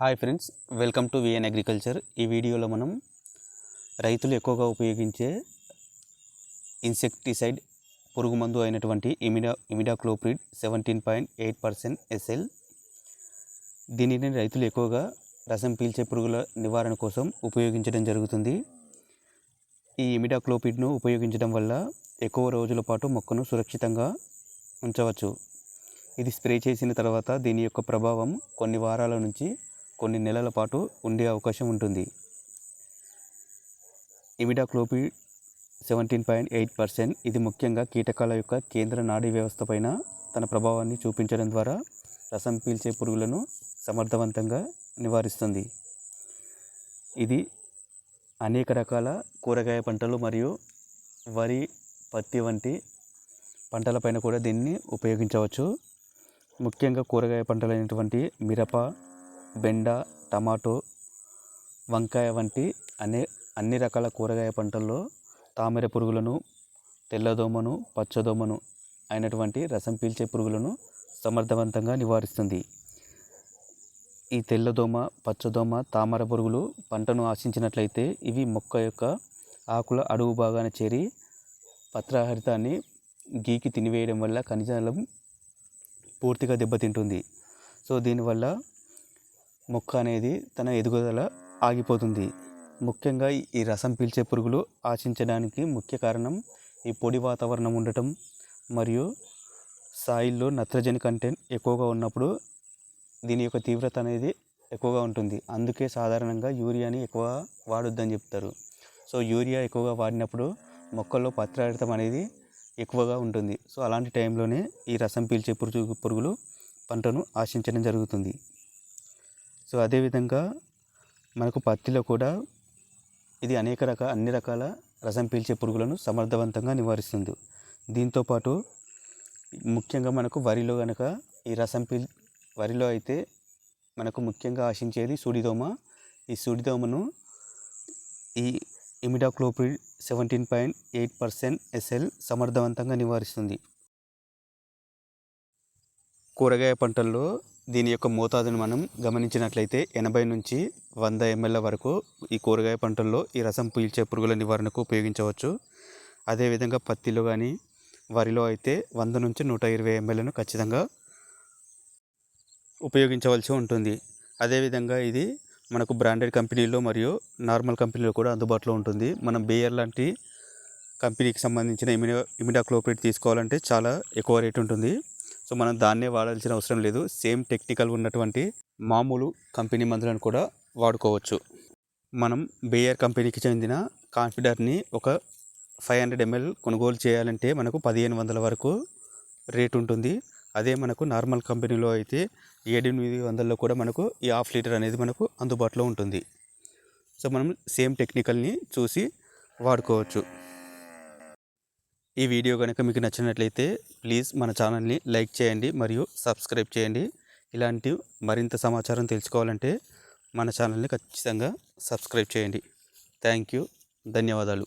Hi friends welcome to VN agriculture. ఈ వీడియోలో మనం రైతులు ఎక్కువగా ఉపయోగించే ఇన్సెక్టిసైడ్ పురుగు మందు అయినటువంటి ఇమిడా imidacloprid seventeen point eight percent SL. దీనిని రైతులు ఎక్కువగా రసం పీల్చే పురుగుల నివారణ కోసం ఉపయోగించడం జరుగుతుంది. ఈ ఇమిడాక్లోపిడ్ను ఉపయోగించడం వల్ల ఎక్కువ రోజుల పాటు మొక్కను సురక్షితంగా ఉంచవచ్చు. ఇది స్ప్రే చేసిన తర్వాత దీని యొక్క ప్రభావం కొన్ని వారాల నుంచి కొన్ని నెలల పాటు ఉండే అవకాశం ఉంటుంది. Imidacloprid seventeen point eight percent ఇది ముఖ్యంగా కీటకాల యొక్క కేంద్ర నాడీ వ్యవస్థపైన తన ప్రభావాన్ని చూపించడం ద్వారా రసం పీల్చే పురుగులను సమర్థవంతంగా నివారిస్తుంది. ఇది అనేక రకాల కూరగాయ పంటలు మరియు వరి పత్తి వంటి పంటలపైన కూడా దీన్ని ఉపయోగించవచ్చు. ముఖ్యంగా కూరగాయ పంటలైనటువంటి మిరప బెండ టమాటో వంకాయ వంటి అనే అన్ని రకాల కూరగాయ పంటల్లో తామర పురుగులను తెల్లదోమను పచ్చదోమను అయినటువంటి రసం పీల్చే పురుగులను సమర్థవంతంగా నివారిస్తుంది. ఈ తెల్లదోమ పచ్చదోమ తామర పురుగులు పంటను ఆశించినట్లయితే ఇవి మొక్క యొక్క ఆకుల అడుగు భాగాన చేరి పత్రహరితాన్ని గీకి తినివేయడం వల్ల ఖనిజాలం పూర్తిగా దెబ్బతింటుంది. సో దీనివల్ల మొక్క అనేది తన ఎదుగుదల ఆగిపోతుంది. ముఖ్యంగా ఈ రసం పీల్చే పురుగులు ఆశించడానికి ముఖ్య కారణం ఈ పొడి వాతావరణం ఉండటం మరియు సాయిల్లో నత్రజని కంటెంట్ ఎక్కువగా ఉన్నప్పుడు దీని యొక్క తీవ్రత అనేది ఎక్కువగా ఉంటుంది. అందుకే సాధారణంగా యూరియాని ఎక్కువ వాడొద్దని చెప్తారు. సో యూరియా ఎక్కువగా వాడినప్పుడు మొక్కల్లో పత్రహరితం అనేది ఎక్కువగా ఉంటుంది. సో అలాంటి టైంలోనే ఈ రసం పీల్చే పురుగు పురుగులు పంటను ఆశించడం జరుగుతుంది. సో అదేవిధంగా మనకు పత్తిలో కూడా ఇది అనేక రకాల అన్ని రకాల రసం పీల్చే పురుగులను సమర్థవంతంగా నివారిస్తుంది. దీంతోపాటు ముఖ్యంగా మనకు వరిలో కనుక ఈ రసం పీల్ వరిలో అయితే మనకు ముఖ్యంగా ఆశించేది సుడిదోమ. ఈ సుడిదోమను ఈ imidacloprid seventeen point eight percent SL సమర్థవంతంగా నివారిస్తుంది. కూరగాయ పంటల్లో దీని యొక్క మోతాదును మనం గమనించినట్లయితే ఎనభై నుంచి వంద ఎంఎల్ వరకు ఈ కూరగాయ పంటల్లో ఈ రసం పీల్చే పురుగుల నివారణకు ఉపయోగించవచ్చు. అదేవిధంగా పత్తిలో కానీ వరిలో అయితే వంద నుంచి నూట ఇరవై ఎంఎల్ను ఖచ్చితంగా ఉపయోగించవలసి ఉంటుంది. అదేవిధంగా ఇది మనకు బ్రాండెడ్ కంపెనీలో మరియు నార్మల్ కంపెనీలో కూడా అందుబాటులో ఉంటుంది. మనం బేయర్ లాంటి కంపెనీకి సంబంధించిన ఇమిడా ఇమిడాక్లోపేట్ తీసుకోవాలంటే చాలా ఎక్కువ రేట్ ఉంటుంది. సో మనం దాన్నే వాడాల్సిన అవసరం లేదు. సేమ్ టెక్నికల్ ఉన్నటువంటి మామూలు కంపెనీ మందులను కూడా వాడుకోవచ్చు. మనం బేయర్ కంపెనీకి చెందిన కాన్ఫిడర్ని ఒక ఫైవ్ హండ్రెడ్ ఎంఎల్ కొనుగోలు చేయాలంటే మనకు పదిహేను వందల వరకు రేట్ ఉంటుంది. అదే మనకు నార్మల్ కంపెనీలో అయితే ఏడెనిమిది వందల్లో కూడా మనకు ఈ హాఫ్ లీటర్ అనేది మనకు అందుబాటులో ఉంటుంది. సో మనం సేమ్ టెక్నికల్ని చూసి వాడుకోవచ్చు. ఈ వీడియో కనుక మీకు నచ్చినట్లయితే ప్లీజ్ మన ఛానల్ని లైక్ చేయండి మరియు సబ్స్క్రైబ్ చేయండి. ఇలాంటి మరింత సమాచారం తెలుసుకోవాలంటే మన ఛానల్ని ఖచ్చితంగా సబ్స్క్రైబ్ చేయండి. Thank you. ధన్యవాదాలు.